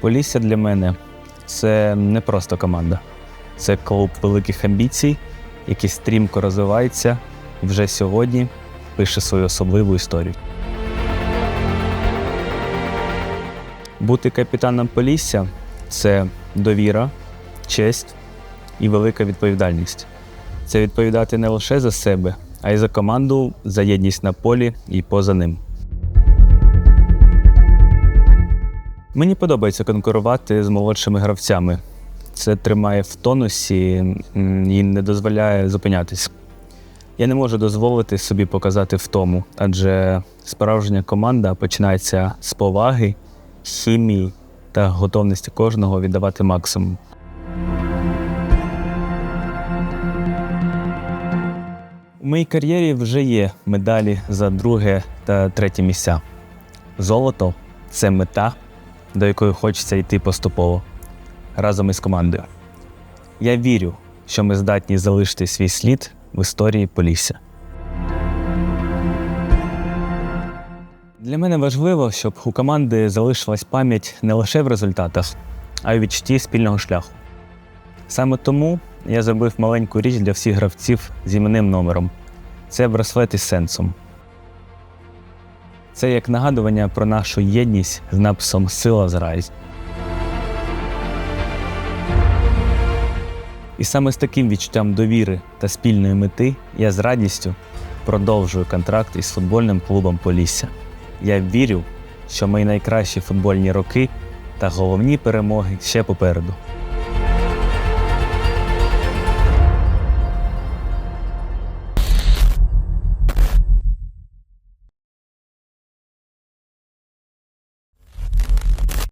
Полісся для мене це не просто команда, це клуб великих амбіцій, який стрімко розвивається і вже сьогодні пише свою особливу історію. Бути капітаном Полісся це довіра, честь і велика відповідальність. Це відповідати не лише за себе, а й за команду, за єдність на полі і поза ним. Мені подобається конкурувати з молодшими гравцями. Це тримає в тонусі і не дозволяє зупинятись. Я не можу дозволити собі показати втому, адже справжня команда починається з поваги, хімії та готовності кожного віддавати максимум. У моїй кар'єрі вже є медалі за друге та третє місця. Золото це мета, до якої хочеться йти поступово разом із командою. Я вірю, що ми здатні залишити свій слід в історії Полісся. Для мене важливо, щоб у команди залишилась пам'ять не лише в результатах, а й у відчутті спільного шляху. Саме тому я зробив маленьку річ для всіх гравців з іменним номером. Це браслет із сенсом. Це як нагадування про нашу єдність з написом Сила зрайсь. І саме з таким відчуттям довіри та спільної мети я з радістю продовжую контракт із футбольним клубом Полісся. Я вірю, що мої найкращі футбольні роки та головні перемоги ще попереду.